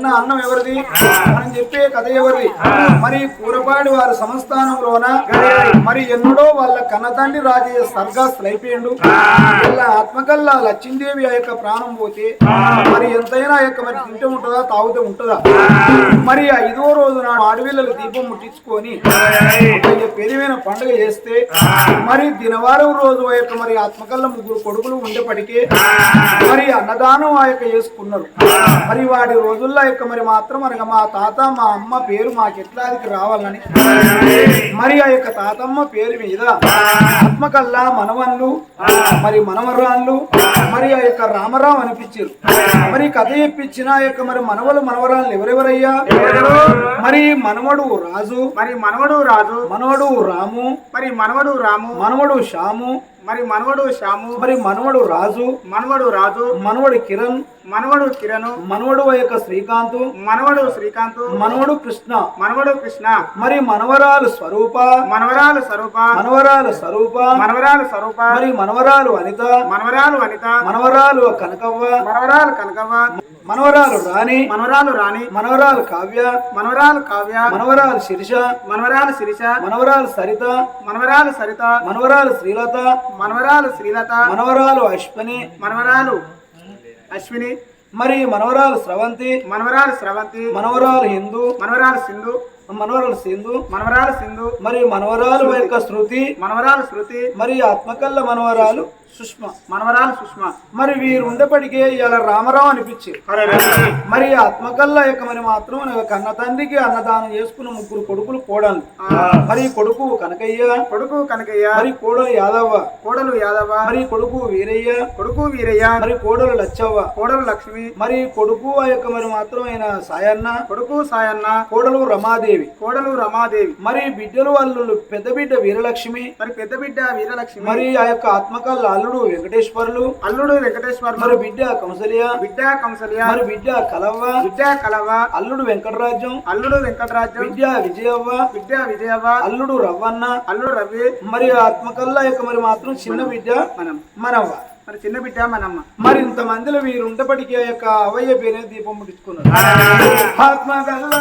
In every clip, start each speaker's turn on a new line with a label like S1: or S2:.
S1: తిన్న అన్నం ఎవరిది? మనం చెప్పే కథ ఎవరిది? మరి కూరపాడి వారి సంస్థానంలోన మరి ఎన్నడో వాళ్ళ కన్నతండ్రి రాజయ్య స్వర్గాస్తులు అయిపోయిండు వాళ్ళ ఆత్మకల్లా లచ్చిందేవి ఆ యొక్క ప్రాణం పోతే మరి ఎంతైనా ఆ యొక్క మరి తింటే ఉంటుందా తాగుతూ ఉంటుందా? మరి ఐదో రోజు నాడు అడవిలలో దీపం ముట్టించుకొని పెరివైన పండుగ చేస్తే మరి దినవారం రోజు ఆ యొక్క మరి ఆత్మకల్ల ముగ్గురు కొడుకులు ఉండేప్పటికీ మరి అన్నదానం ఆ యొక్క చేసుకున్నారు. మరి వాడి రోజుల్లో యొక్క మరి మాత్రం అనగా మా తాత మా అమ్మ పేరు మాకు ఎట్లాదికి రావాలని. మరి ఆ యొక్క తాతమ్మ పేరు మీద ఆత్మకల్లా మనవన్లు మరి మనవరాళ్ళు మరి ఆ యొక్క రామరావు అనిపించారు. మరి కథ చెప్పించిన ఆ యొక్క మరి మనవలు మనవరాళ్ళు ఎవరెవరయ్యా? మరి మనవడు రాజు
S2: మరి మనవడు రాజు
S1: మనవడు రాము
S2: మరి మనవడు రాము
S1: మనవడు శ్యాము
S2: మరి మనవడు శ్యాము
S1: మరి మనవడు రాజు
S2: మనవడు రాజు
S1: మనవడు కిరణ్
S2: మనవడు కిరణ్
S1: మనవడు యొక్క శ్రీకాంత్
S2: మనవడు శ్రీకాంత్
S1: మనవడు కృష్ణ.
S2: మనవడు కృష్ణ.
S1: మరి మనవరాలు స్వరూప
S2: మనవరాలు స్వరూప
S1: మనవరాలు స్వరూప
S2: మనవరాలు స్వరూప
S1: మరి మనవరాలు అనిత
S2: మనవరాలు వనిత
S1: మనవరాలు కనకవ్వ
S2: మనవరాలు కనకవ్వ
S1: మనవరాలు రాణి
S2: మనవరాలు రాణి
S1: మనవరాలు కావ్య
S2: మనవరాలు కావ్య
S1: మనవరాలు శిరీష
S2: మనవరాలు శిరీష
S1: మనవరాలు సరిత
S2: మనవరాలు సరిత
S1: మనవరాలు శ్రీలత
S2: మనవరాలు శ్రీలత
S1: మనవరాలు అశ్వని
S2: మనవరాలు అశ్విని
S1: మరి మనవరాలు స్రవంతి
S2: మనవరాలు స్రవంతి
S1: మనవరాలు హిందూ
S2: మనవరాలు సింధు
S1: మనవరాలు సింధు
S2: మనవరాలు సింధు
S1: మరి మనవరాలు యొక్క శృతి
S2: మనవరాలు శృతి
S1: మరి ఆత్మకల్ల మనవరాలు సుష్మ
S2: మనవరాలు సుష్మ.
S1: మరి వీరు ఉండేప్పటికే ఇలా రామరావు అనిపించి. మరి ఆత్మకల్ల యొక్క మరి మాత్రం కన్న తండ్రికి అన్నదానం చేసుకున్న ముగ్గురు కొడుకులు కోడలు మరి కొడుకు కనకయ్య?
S2: కొడుకు కనకయ్య.
S1: మరి కోడలు యాదవ్వ?
S2: కోడలు యాదవ
S1: మరి కొడుకు వీరయ్య?
S2: కొడుకు వీరయ్య.
S1: మరి కోడలు లచ్చవ్వ?
S2: కోడలు లక్ష్మి.
S1: మరి కొడుకు ఆ యొక్క మరి మాత్రం ఆయన సాయన్న?
S2: కొడుకు సాయన్న.
S1: కోడలు రమాదేవి.
S2: కోడలు రమాదేవి.
S1: మరి బిడ్డలు వాళ్ళు పెద్ద బిడ్డ వీరలక్ష్మి?
S2: మరి పెద్ద బిడ్డ వీరలక్ష్మి.
S1: మరి ఆ యొక్క ఆత్మకల్ల అల్లుడు వెంకటేశ్వరులు.
S2: అల్లుడు వెంకటేశ్వర
S1: మరి బిడ్డ కౌసల్య.
S2: బిడ్డ కంసల్య.
S1: మరి బిడ్డ కలవ్వ.
S2: బిడ్డ కలవ
S1: అల్లుడు వెంకటరాజ్యం
S2: అల్లుడు వెంకటరాజు.
S1: బిడ్డ విజయవ్వ.
S2: బిడ్డ విజయవ
S1: అల్లుడు రవ్వన్న.
S2: అల్లుడు రవి.
S1: మరి ఆత్మకల్లా యొక్క మరి మాత్రం చిన్న బిడ్డ
S2: మనం.
S1: మనవ్వ.
S2: మరి చిన్న బిడ్డ మనమ్మ.
S1: మరి ఇంత మందిలో వీరు ఉండేప్పటికీ ఆ. యొక్క అవయ్య పేరే దీపం ముట్టించుకున్నారు ఆత్మకల్లా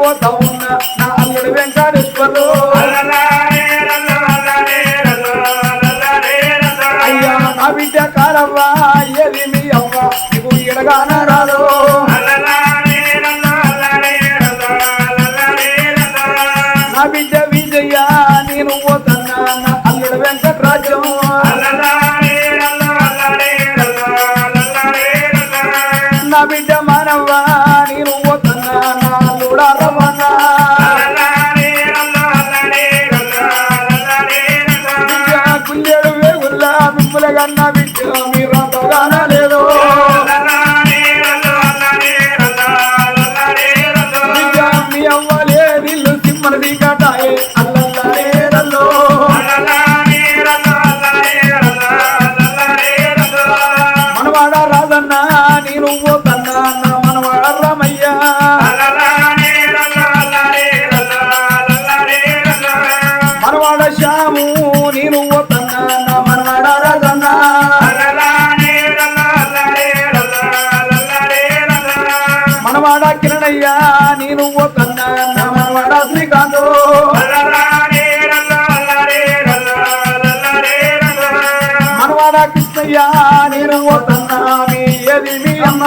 S1: పోతా ఉన్నా నా అల్లుడు వెంకటేశ్వరు అయ్యా నా బిడ్డ కారవ్వ అయ్యది మీ అవ్వ నీకు ఎడగాన రాదు నా విజయ నేను పోతన్నా నా అల్లుడు వెంకటరాజ్యం నా బిడ్డ బిడ్డ మనవాడ కిరణయ్యా నేను కన్నా మనవాడ శ్రీకాంత్. మనవాడ కృష్ణయ్యా నేను కన్నా మీ ఏది మీ అమ్మ.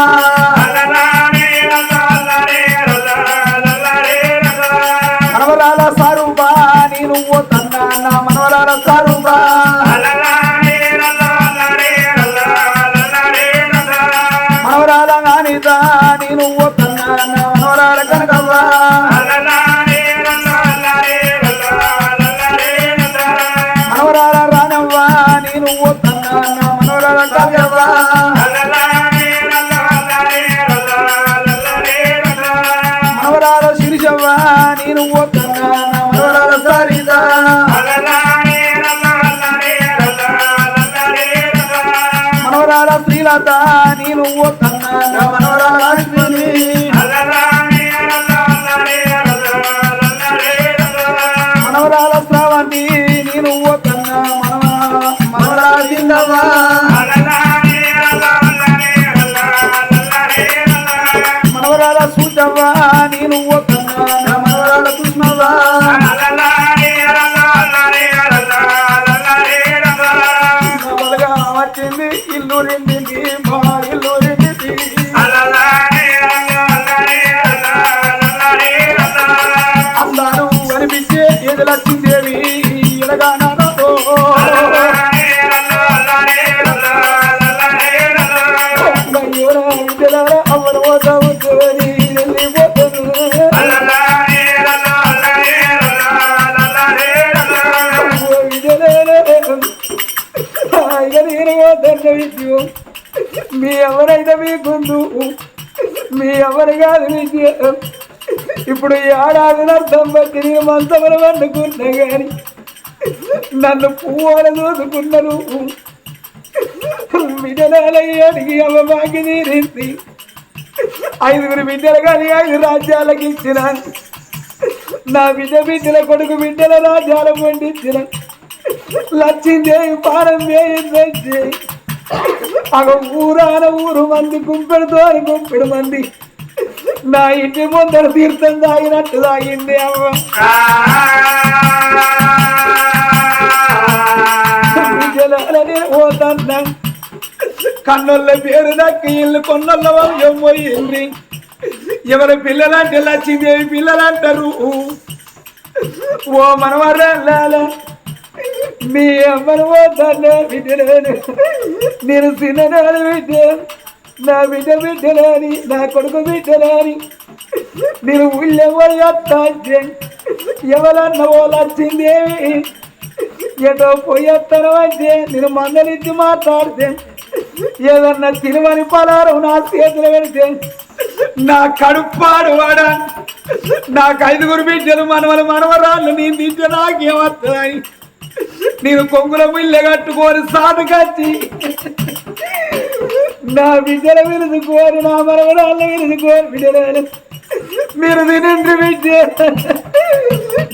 S1: మనవరాల సూచవ్వ నేను కన్నా నా మనవరాల కృష్ణవ్వ బలగా వచ్చింది ఇల్లు నిండింది మా ఇల్లు నిండింది అందరూ కనిపించే ఇలాగా నాతో విద్యం మీ ఎవరైతే మీ ఎవరు కాదు మీకు ఇప్పుడు ఈ ఏడాది అర్థం బట్టి నేను మంచమని వండుకున్నా కానీ నన్ను పువ్వులు చూసుకున్నారు బిడ్డలయ్యాడికి అమ్మమాకి తీరింది. ఐదుగురు బిడ్డలు కానీ ఐదు రాజ్యాలకు ఇచ్చిన. నా బిడ్డ బిడ్డల కొడుకు బిడ్డల రాజ్యాలు పండించిన లక్ష్యం చేయి పారం చేయి అగ ఊరాన ఊరు మంది గుంపెడుతో గుంపెడు మంది. నా ఇంటి ముందర తీర్థం తాగినట్టు తాగింది అమ్మ విజయాలని పోతన్నా. కన్నుల పేరు దక్కి ఇల్లు కొన్నోళ్ళ వంశం పోయింది ఎవరి పిల్లలంటే లక్ష్మీదేవి పిల్లలంటారు. ఓ మనవరాల మీ అమ్మను పోతాను విద్యలేను నేను చిన్ననాడు విద్య నా బిడ్డ బిడ్డలేని నా కొడుకు బిడ్డలేని నేను ఊళ్ళెవరు అత్తే ఎవరన్న వాళ్ళు వచ్చిందేవి ఎటో పోయేస్తాను అంటే నేను మందలించి మాట్లాడితే ఏదన్నా తిరుమని పలారం నా చేతులు పెడితే నా కడుపాడు వాడా నాకు ఐదుగురు బిడ్డలు మనవలు మనవరాళ్ళు నేను తింటే నాకేమవుతుందని నేను కొంగుల పిల్ల కట్టుకోని సాటు కచ్చి. నా బిడ్డల విరుదు కోరి నా మరవరాళ్ళ విరుదు కోరి బిడ్డల మీరు తినండి బిడ్డ.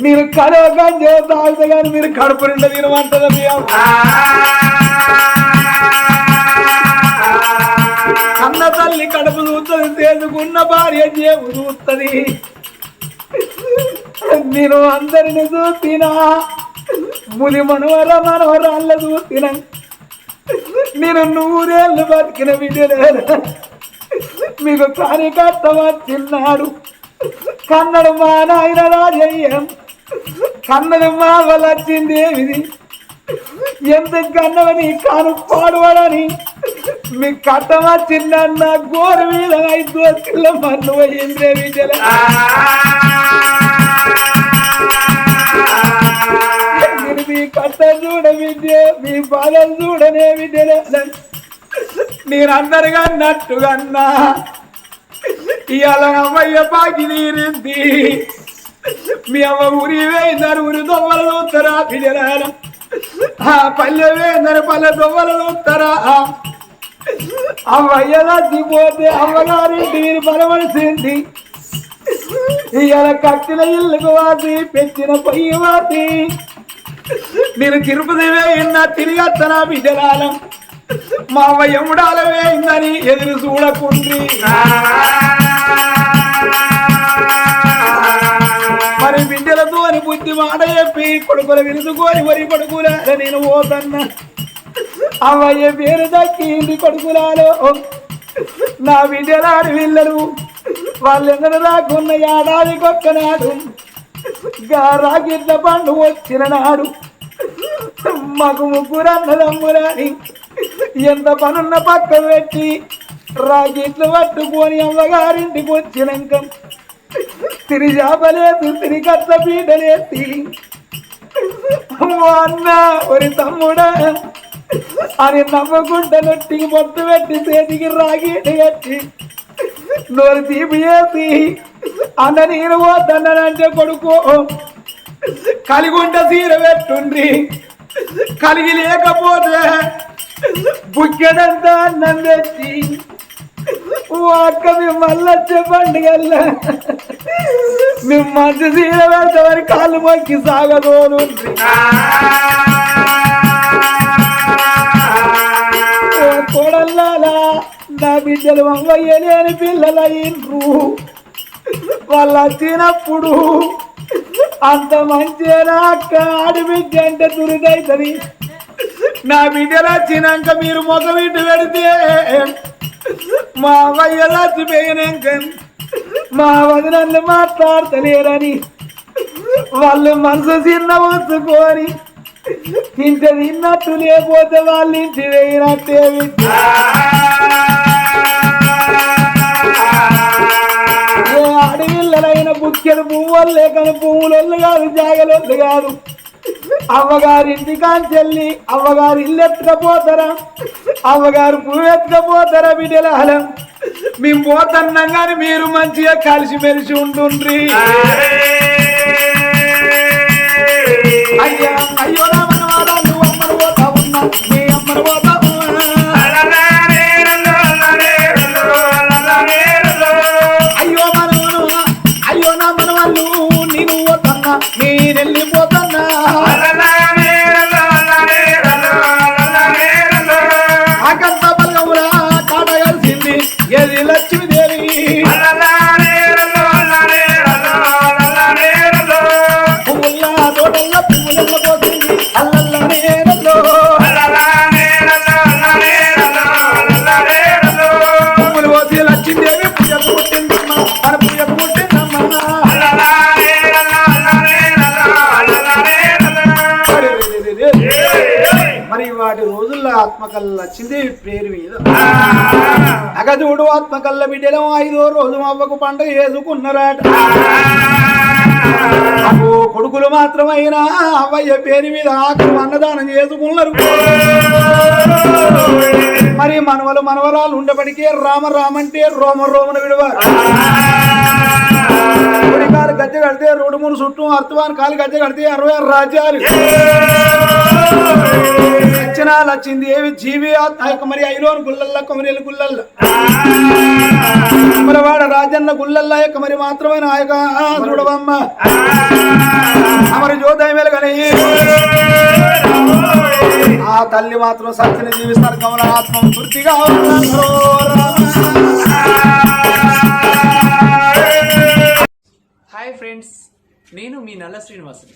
S1: మీరు కడవ కంజో తాగుతా కానీ మీరు కడుపు నిండా తినమంటారా మీ అన్న తల్లి కడుపు చూస్తుంది చేసుకున్న భార్య చేపు చూస్తుంది. నేను అందరిని చూసినా ముది మనవర మనవరాళ్ళ చూసిన నేను నూరేళ్ళు బతికిన విజయలేను మీకు కార్యకర్త వచ్చిన్నాడు కన్నడు మా నాయన రాజయ్యం. కన్నడు మా వల్ల వచ్చింది ఏమిది? ఎందుకు కన్నవని కాను పాడువాడని? మీ కట్టమ చిన్న గోరు మీద ఐదు కిల్ల మన్ను పోయిందే విజయల మీ కష్టం చూడ విద్య మీ బాధలు చూడనే విద్యలే నేను అందరిగా ఇవాళ అమ్మయ్య పాకి తీరింది. మీ అమ్మ ఊరి వేయిందరు ఊరి దొమ్మలు చూస్తారా పిల్లల పల్లె వేయిందరు పల్లె దొమ్మలు చూస్తారా అమ్మయ్య తగ్గిపోతే అమ్మగారింటి మీరు బలవలసింది ఇవాళ కట్టిన ఇల్లుకు వాసి పెట్టిన పొయ్యి వాసి. నేను తిరుపతి వేయిందా తిరిగి వస్తానా బిడ్డలాలం మా యముడాల వేయిందని ఎదురు చూడకుండ్రి. మరి బిడ్డలతో అని బుద్ధి మాట చెప్పి కొడుకులు విరుచుకొని వరి కొడుకులాల నేను పోతన్నా. అవయ్య పేరు దక్కింది కొడుకులాలో. నా బిడ్డలాడి వీళ్ళరు. వాళ్ళెందరూ రాకున్న ఏడాది కొక్కనాడు రాగిట్ల పండు వచ్చిన నాడు మాకు ముగ్గురు అన్నదమ్ములని ఎంత పనున్న పక్క పెట్టి రాగిట్లు పట్టుకొని అమ్మగారింటికి వచ్చినాక తిరిగి చేపలేదు తిరిగి కట్ల పీటలేసి అన్న ఒరి తమ్ముడా అని నమ్మకుండా నొట్టికి పొత్తు పెట్టి చేతికి రాగీటి కట్టి నోరు తీపి చేసి అన్న నేను పోతన్నానంటే కొడుకు. కలిగుంట సీర పెట్టుండ్రి. కలిగి లేకపోతే బుక్కెడంతా అన్నం తెచ్చి ఓ అక్క మేము చెప్పండి మేము మంచి సీర పెడతామని కాళ్ళు మొక్కి సాగదోను కొడల్లాలా నా బిడ్డలు అమ్మయ్యలేని లేని పిల్లలు వాళ్ళు వచ్చినప్పుడు అంత మంచిగా అక్క ఆడిబిడ్డ అంటే దురిదవుతుంది నా బిడ్డలు వచ్చినాక మీరు మొగ ఇటు పెడితే? మా అమ్మయ్య చచ్చిపోయినాక మా వదినల్ని మాట్లాడతలేరని. వాళ్ళు మనసు చిన్న ఉంచుకొని ఇంత తిన్నట్టు లేకపోతే వాళ్ళు ఇంటి వేయినట్టే అడవిల్లలైన బుక్కెలు పువ్వులు లేకని పువ్వులొల్లు కాదు జాగలొల్లు కాదు అవ్వగారి ఇంటి కాంచెల్లి అవ్వగారు ఇల్లు ఎత్తుకపోతారా? అవ్వగారు పువ్వు ఎత్తుకపోతారా బిడ్డలాలం మేము పోతున్నాం కానీ మీరు మంచిగా కలిసిమెలిసి ఉంటుండ్రి. అయ్యా అయ్యో ఆత్మకల్ల ఆత్మకల్ పేరు మీద. అగదుడు ఆత్మకల్ల బిడ్డలం ఐదో రోజు అవ్వకు పండుగ చేసుకున్నారట కొడుకులు మాత్రమైనా అవ్వయ్య పేరు మీద ఆకులు అన్నదానం చేసుకున్నారు. మరి మనవలు మనవరాలు ఉండబడికే రామ రామంటే రోమ రోమన విడవారు. ఒకటి కాలు గద్దె కడితే రెండు మూడు చుట్టూ అర్థవాన్ కాలు గద్దె కడితే అరవై ఆరు రాజ్యాలు. లక్షణాలు వచ్చింది. ఏవి? జీవి మరి ఐలోని గుళ్ళల్లా కొమరేలు గుల్లల్లా అమరవాడ రాజన్న గుల్లల్లా యొక్క మరి మాత్రమైన ఆ యొక్క ఆ చూడవమ్మ మరి జ్యోదయం కానీ ఆ తల్లి మాత్రం సత్యని జీవిస్తారు. కమల ఆత్మ పూర్తిగా
S3: హాయ్ ఫ్రెండ్స్ నేను మీ నల్ల శ్రీనివాసుని.